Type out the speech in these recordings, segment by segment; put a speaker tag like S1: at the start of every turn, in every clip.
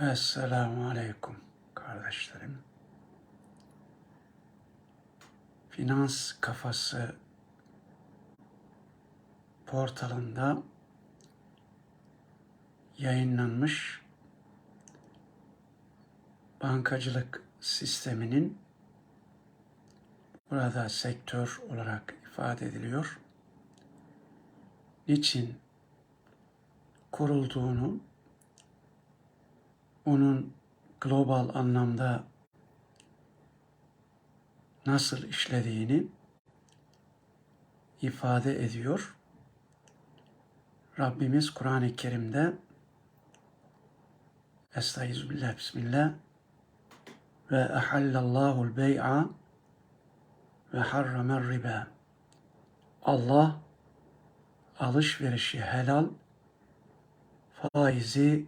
S1: Esselamu Aleyküm kardeşlerim. Finans Kafası portalında yayınlanmış bankacılık sisteminin burada sektör olarak ifade ediliyor. Niçin kurulduğunu onun global anlamda nasıl işlediğini ifade ediyor. Rabbimiz Kur'an-ı Kerim'de Estağfirullah Bismillah ve ehallallahu'l bey'a ve harramer riba. Allah alışverişi helal, faizi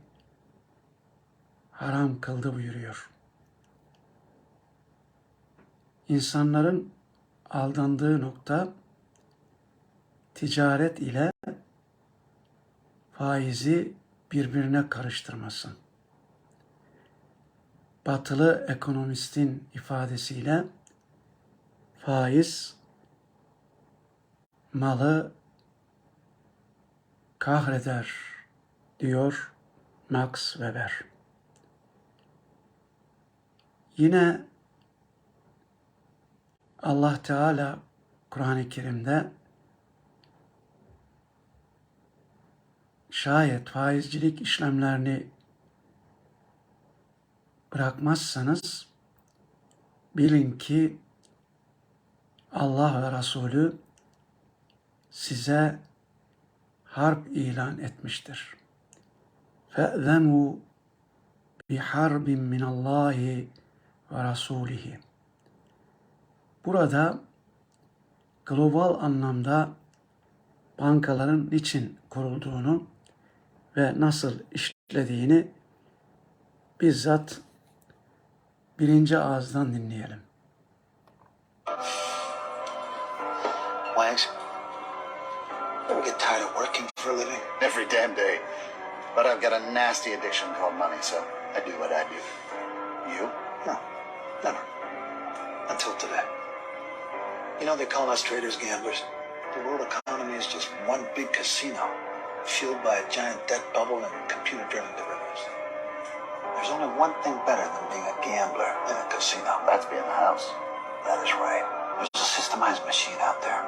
S1: haram kıldı buyuruyor. İnsanların aldandığı nokta ticaret ile faizi birbirine karıştırması. Batılı ekonomistin ifadesiyle faiz malı kahreder diyor Max Weber. Yine Allah Teala Kur'an-ı Kerim'de şayet faizcilik işlemlerini bırakmazsanız bilin ki Allah ve Resulü size harp ilan etmiştir. فَأْذَنُوا بِحَرْبٍ مِّنَ اللّٰهِ ve Rasulihi. Burada global anlamda bankaların niçin kurulduğunu ve nasıl işlediğini bizzat birinci ağızdan dinleyelim.
S2: Wags, ever get tired of working for a living?
S3: Every damn day. But I've got a nasty addiction called money, so I do what I do. You?
S2: No, never. Until today. You know, they call us traders gamblers. The world economy is just one big casino, fueled by a giant debt bubble and computer-driven derivatives. There's only one thing better than being a gambler in a casino.
S3: That's being the house.
S2: That is right. There's a systemized machine out there,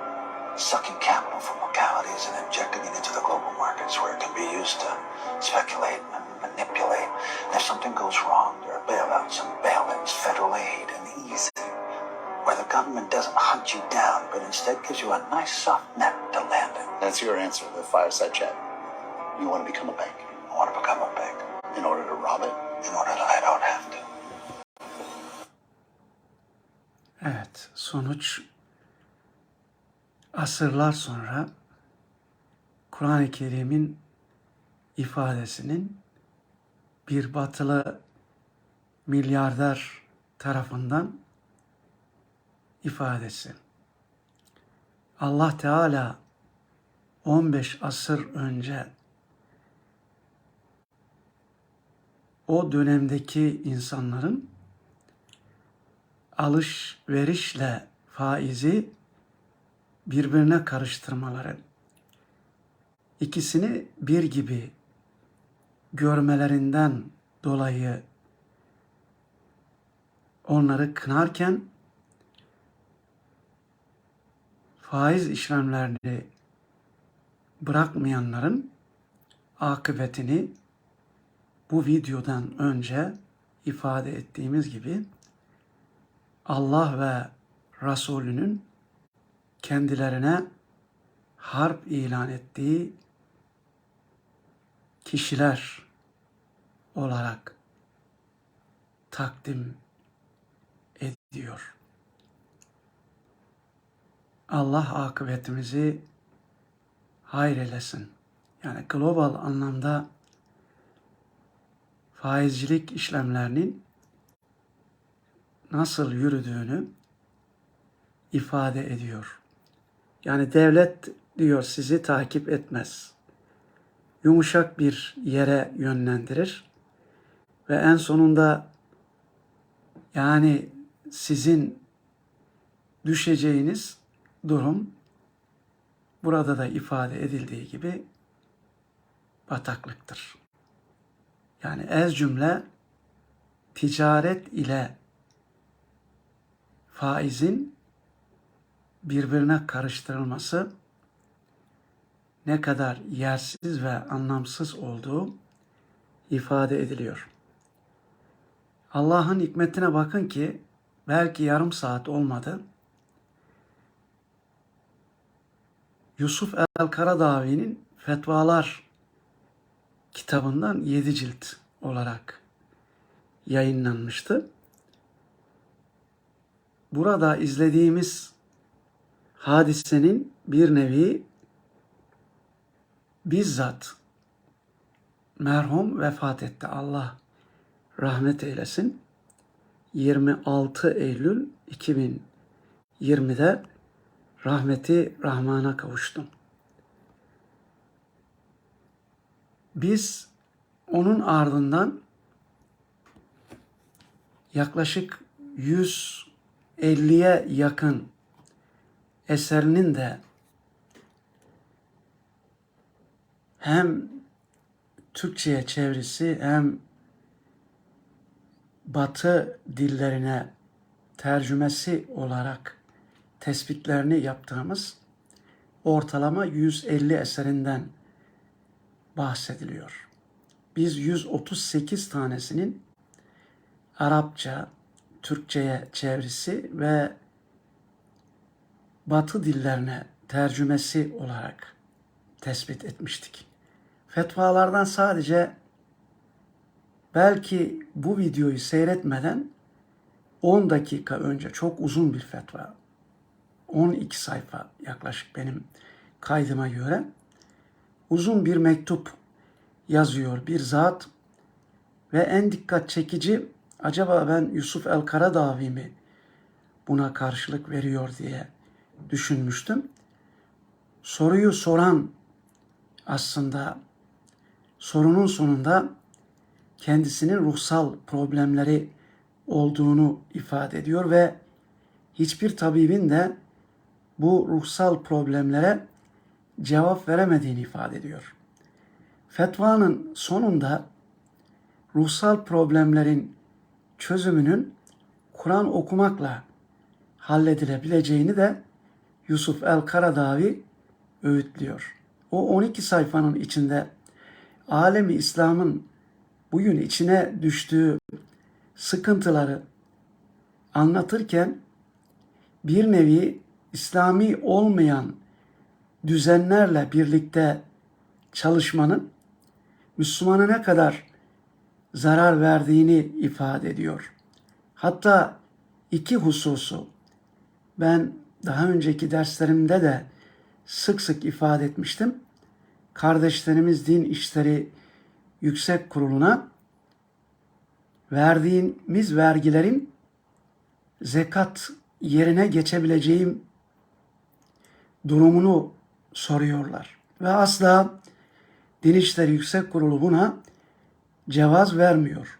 S2: sucking capital from localities and injecting it into the global markets where it can be used to speculate and manipulate. And if something goes wrong, there are bailouts and bail-ins, federal aid, and easy, where the government doesn't hunt you down, but instead gives you a nice soft net to land in.
S3: That's your answer to the fireside chat. You want to become a bank
S2: I want to become a bank
S3: in order to rob it?
S2: in order that I don't have to.
S1: Evet, sonuç asırlar sonra Kur'an-ı Kerim'in ifadesinin bir batılı milyarder tarafından ifadesi. Allah Teala 15 asır önce o dönemdeki insanların alışverişle faizi birbirine karıştırmaları, ikisini bir gibi görmelerinden dolayı onları kınarken faiz işlemlerini bırakmayanların akıbetini bu videodan önce ifade ettiğimiz gibi Allah ve Resulünün kendilerine harp ilan ettiği kişiler olarak takdim ediyor. Allah akıbetimizi hayrelesin. Yani global anlamda faizcilik işlemlerinin nasıl yürüdüğünü ifade ediyor. Yani devlet diyor sizi takip etmez. Yumuşak bir yere yönlendirir Ve en sonunda yani sizin düşeceğiniz durum burada da ifade edildiği gibi bataklıktır. Yani ez cümle ticaret ile faizin birbirine karıştırılması ne kadar yersiz ve anlamsız olduğu ifade ediliyor. Allah'ın hikmetine bakın ki belki yarım saat olmadı. Yusuf el-Karadavi'nin Fetvalar kitabından 7 cilt olarak yayınlanmıştı. Burada izlediğimiz hadisenin bir nevi bizzat merhum vefat etti. Allah rahmet eylesin. 26 Eylül 2020'de rahmeti Rahman'a kavuştum. Biz onun ardından yaklaşık 150'ye yakın eserinin de hem Türkçe'ye çevirisi hem Batı dillerine tercümesi olarak tespitlerini yaptığımız ortalama 150 eserinden bahsediliyor. Biz 138 tanesinin Arapça, Türkçe'ye çevirisi ve Batı dillerine tercümesi olarak tespit etmiştik. Fetvalardan sadece belki bu videoyu seyretmeden 10 dakika önce çok uzun bir fetva. 12 sayfa yaklaşık benim kaydıma göre uzun bir mektup yazıyor bir zat ve en dikkat çekici acaba ben Yusuf el Karadavi mi buna karşılık veriyor diye düşünmüştüm. Soruyu soran aslında sorunun sonunda kendisinin ruhsal problemleri olduğunu ifade ediyor ve hiçbir tabibin de bu ruhsal problemlere cevap veremediğini ifade ediyor. Fetvanın sonunda ruhsal problemlerin çözümünün Kur'an okumakla halledilebileceğini de Yusuf el-Karadavi öğütlüyor. O 12 sayfanın içinde alemi İslam'ın bugün içine düştüğü sıkıntıları anlatırken bir nevi İslami olmayan düzenlerle birlikte çalışmanın Müslümana ne kadar zarar verdiğini ifade ediyor. Hatta iki hususu ben daha önceki derslerimde de sık sık ifade etmiştim. Kardeşlerimiz Din İşleri Yüksek Kurulu'na verdiğimiz vergilerin zekat yerine geçebileceğim durumunu soruyorlar. Ve asla Din İşleri Yüksek Kurulu buna cevaz vermiyor.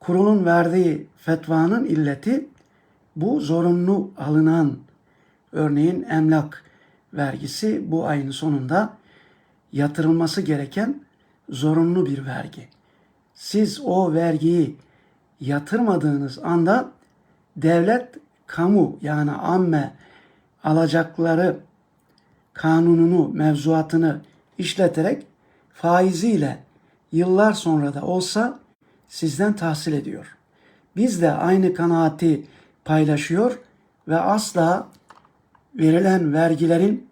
S1: Kurulun verdiği fetvanın illeti bu zorunlu alınan örneğin emlak vergisi bu ayın sonunda yatırılması gereken zorunlu bir vergi. Siz o vergiyi yatırmadığınız anda devlet kamu yani amme alacakları kanununu, mevzuatını işleterek faiziyle yıllar sonra da olsa sizden tahsil ediyor. Biz de aynı kanaati paylaşıyor ve asla verilen vergilerin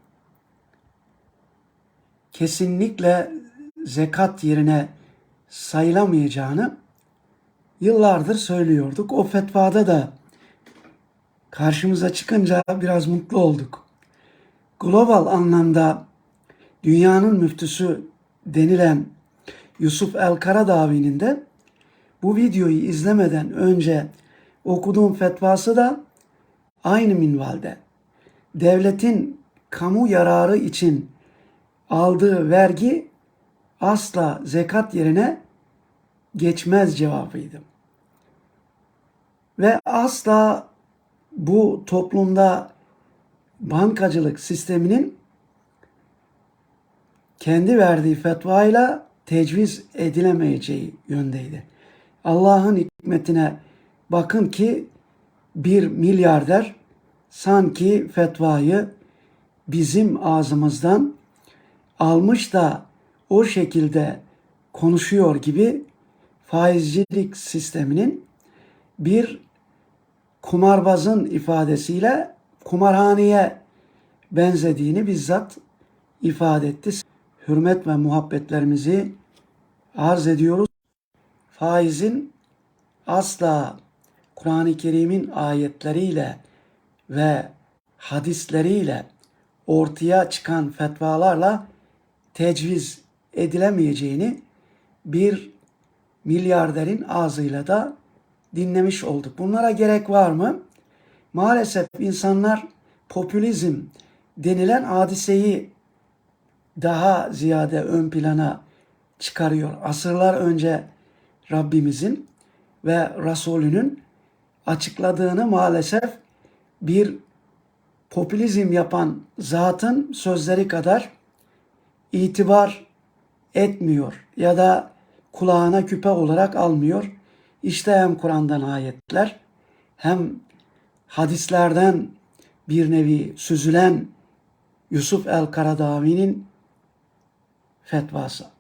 S1: kesinlikle zekat yerine sayılamayacağını yıllardır söylüyorduk. O fetvada da karşımıza çıkınca biraz mutlu olduk. Global anlamda dünyanın müftüsü denilen Yusuf El Karadavi'nin de bu videoyu izlemeden önce okuduğum fetvası da aynı minvalde. Devletin kamu yararı için aldığı vergi asla zekat yerine geçmez cevabıydı. Ve asla bu toplumda bankacılık sisteminin kendi verdiği fetvayla tecviz edilemeyeceği yöndeydi. Allah'ın hikmetine bakın ki bir milyarder sanki fetvayı bizim ağzımızdan almış da o şekilde konuşuyor gibi faizcilik sisteminin bir kumarbazın ifadesiyle kumarhaneye benzediğini bizzat ifade etti. Hürmet ve muhabbetlerimizi arz ediyoruz. Faizin asla Kur'an-ı Kerim'in ayetleriyle ve hadisleriyle ortaya çıkan fetvalarla tecviz edilemeyeceğini bir milyarderin ağzıyla da dinlemiş olduk. Bunlara gerek var mı? Maalesef insanlar popülizm denilen hadiseyi daha ziyade ön plana çıkarıyor. Asırlar önce Rabbimizin ve Resulünün açıkladığını maalesef bir popülizm yapan zatın sözleri kadar itibar etmiyor ya da kulağına küpe olarak almıyor. İşte hem Kur'an'dan ayetler hem hadislerden bir nevi süzülen Yusuf el-Karadavi'nin fetvası.